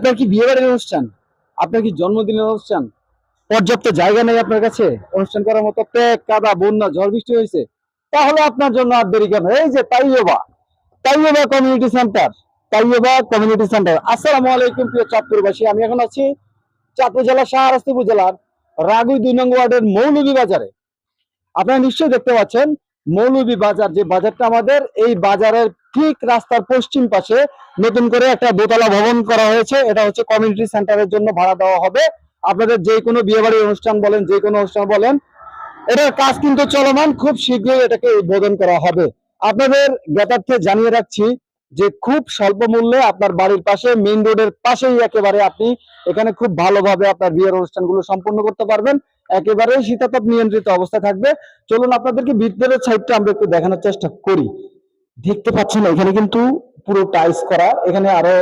আপনার কি বিয়ে বাড়ির অনুষ্ঠান? আপনার কি জন্মদিনের অনুষ্ঠান? পর্যাপ্ত জায়গা নেই আপনার কাছে? অনুষ্ঠান করার মতো পেক কাদা, বন্যা, ঝড়, বৃষ্টি হয়েছে। তাহলে আপনার জন্য আর দেরি কেন? এই যে Taiyaba Taiyaba community centre. Taiyaba community centre. আসসালামু আলাইকুম, প্রিয় চাঁদপুরবাসী। আমি এখন আছি চাঁদপুর জেলার শাহরাস্তি উপজেলার রাগুই দুই নং ওয়ার্ডের মৌলভী বাজারে আপনারা নিশ্চয়ই দেখতে পাচ্ছেন মৌলভী বাজার, যে বাজারটা আমাদের, এই বাজারের ঠিক রাস্তার পশ্চিম পাশে নতুন করে একটা দোতলা ভবন করা হয়েছে। এটা হচ্ছে কমিউনিটি সেন্টারের জন্য ভাড়া দেওয়া হবে। আপনাদের যে কোনো বিয়েবাড়ির অনুষ্ঠান বলেন, যে কোনো অনুষ্ঠান বলেন, এটার কাজ কিন্তু চলমান। খুব শীঘ্রই এটাকে উদ্বোধন করা হবে। আপনাদের জ্ঞাতার্থে জানিয়ে রাখছি যে খুব স্বল্প মূল্যে আপনার বাড়ির পাশে মেইন রোডের পাশেই একেবারে আপনি এখানে খুব ভালোভাবে আপনার বিয়ের অনুষ্ঠানগুলো সম্পূর্ণ করতে পারবেন। একেবারে শীতাতাপ নিয়ন্ত্রিত অবস্থা থাকবে। চলুন আপনাদেরকে ভিতরের সাইডটা আমরা একটু দেখানোর চেষ্টা করি। দেখতে পাচ্ছেন এখানে কিন্তু পুরো টাইস করা। এখানে আরও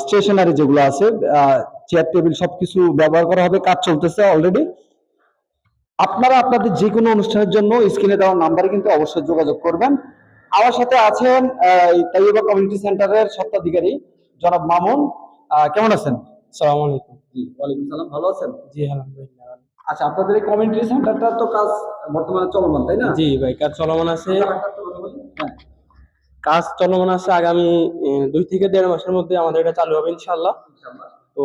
স্টেশনারি যেগুলো আছে চেয়ার টেবিল সবকিছু ব্যবহার করা হবে, কাজ চলতেছে অলরেডি আপনারা আপনাদের যে কোনো অনুষ্ঠানের জন্য স্ক্রিনে দেওয়া নাম্বারে কিন্তু অবশ্যই যোগাযোগ করবেন। আমার সাথে আছেন তাইবা কমিউনিটি সেন্টারের স্বত্বাধিকারী জনাব মামুন। কেমন আছেন? সালাম আলাইকুম। জি ওয়ালাইকুম সালাম। ভালো আছেন? জি আলহামদুলিল্লাহ। আচ্ছা আপনাদের এই কমিউনিটি সেন্টারটা তো কাজ বর্তমানে চলমান তাই না? জি ভাই কাজ চলমান আছে। হ্যাঁ। কাজ চলমান আছে আগামী দুই থেকে দেড় মাসের মধ্যে আমাদের এটা চালু হবে ইনশাল্লাহ তো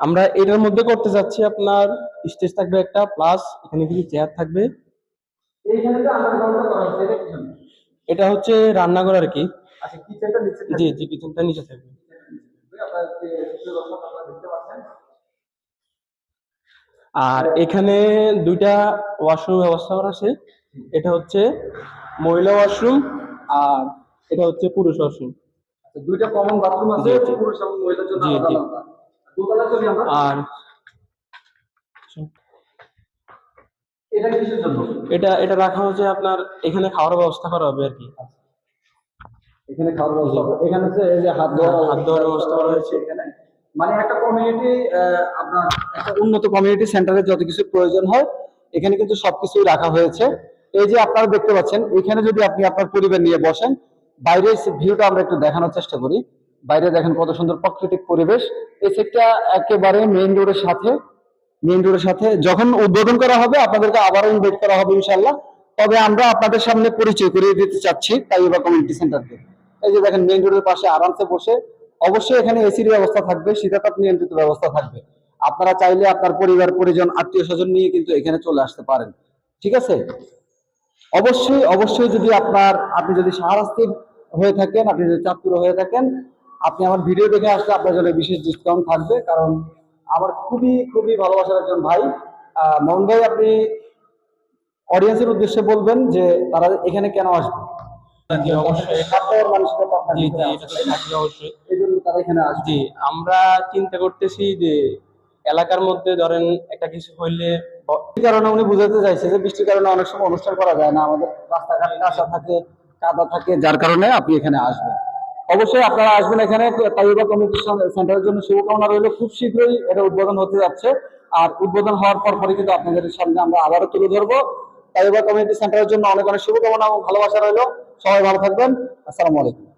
আমরা এটার মধ্যে করতে যাচ্ছি আপনার স্টেজ থাকবে একটা প্লাস এখানে কিছু চেয়ার থাকবে। এইখানে যে আন্ডারগ্রাউন্ডটা করা হচ্ছে এটা? এটা হচ্ছে রান্নাঘর আর কি। আচ্ছা জি জি কিচেনটা নিচে থাকবে। আর এখানে দুইটা ওয়াশরুম ব্যবস্থা করা আছে। এটা হচ্ছে মহিলা ওয়াশরুম আর এটা হচ্ছে পুরুষ ওয়াশরুম আচ্ছা, দুইটা কমন বাথরুম আছে। পুরুষ এবং মহিলার জন্য আলাদা আলাদা। আর এটা কিসের জন্য? এটা এটা রাখা হচ্ছে আপনার এখানে খাওয়ার ব্যবস্থা করা হবে আর কি। এখানে খাওয়ার ব্যবস্থা এখানে হচ্ছে এই যে হাত ধোয়ার হাত ধোয়ার ব্যবস্থা করা হয়েছে। এখানে। মানে একটা কমিউনিটি আপনার একটা উন্নত কমিউনিটি সেন্টারে যত কিছু প্রয়োজন হয় এখানে কিন্তু সবকিছুই রাখা হয়েছে। এই যে আপনারা দেখতে পাচ্ছেন এখানে যদি আপনি আপনার পরিবার নিয়ে বসেন বাইরের ভিউটা আমরা একটু দেখানোর চেষ্টা করি। বাইরে দেখেন কত সুন্দর প্রাকৃতিক পরিবেশ। এই সেটটা একেবারে মেইন রোডের সাথে মেইন রোডের সাথে যখন উদ্বোধন করা হবে, আপনাদেরকে আবারও ইনভাইট করা হবে ইনশাল্লাহ তবে আমরা আপনাদের সামনে পরিচয় করিয়ে দিতে চাচ্ছি তাইবা কমিউনিটি সেন্টারকে এই যে দেখেন মেইন রোডের পাশে আরামসে বসে অবশ্যই এখানে এসির ব্যবস্থা থাকবে, শীতাতাপ নিয়ন্ত্রিত ব্যবস্থা থাকবে। আপনারা চাইলে আপনার পরিবার, পরিজন, আত্মীয় স্বজন নিয়ে কিন্তু এখানে চলে আসতে পারেন। ঠিক আছে? অবশ্যই অবশ্যই যদি আপনার, আপনি যদি শাহরাস্তির হয়ে থাকেন, আপনি যদি চাঁদপুর হয়ে থাকেন, আপনি আমার ভিডিও দেখে আসলে আপনার জন্য বিশেষ ডিসকাউন্ট থাকবে, কারণ আমার খুবই খুবই ভালোবাসার একজন ভাই। মোহন ভাই আপনি অডিয়েন্সের উদ্দেশ্যে বলবেন যে তারা এখানে কেন আসবে? আমরা চিন্তা করতেছি যে এলাকার মধ্যে ধরেন একটা কিছু হইলে কারণে উনি বুঝাতে চাইছে যে বৃষ্টির কারণে অনেক সময় অনুষ্ঠান করা যায় না। আমাদের রাস্তাঘাট কাঁচা থাকে কাদা থাকে যার কারণে আপনি এখানে আসবেন। অবশ্যই আপনারা আসবেন এখানে তাইবা কমিউনিটি সেন্টারের জন্য শুভকামনা রইল। খুব শীঘ্রই এটা উদ্বোধন হতে যাচ্ছে। আর উদ্বোধন হওয়ার পর পরে কিন্তু আপনাদের সামনে আমরা আবারও তুলে ধরবো। তাইবা কমিউনিটি সেন্টারের জন্য অনেক অনেক শুভকামনা এবং ভালোবাসা রইল। সবাই ভালো থাকবেন। আসসালামু আলাইকুম।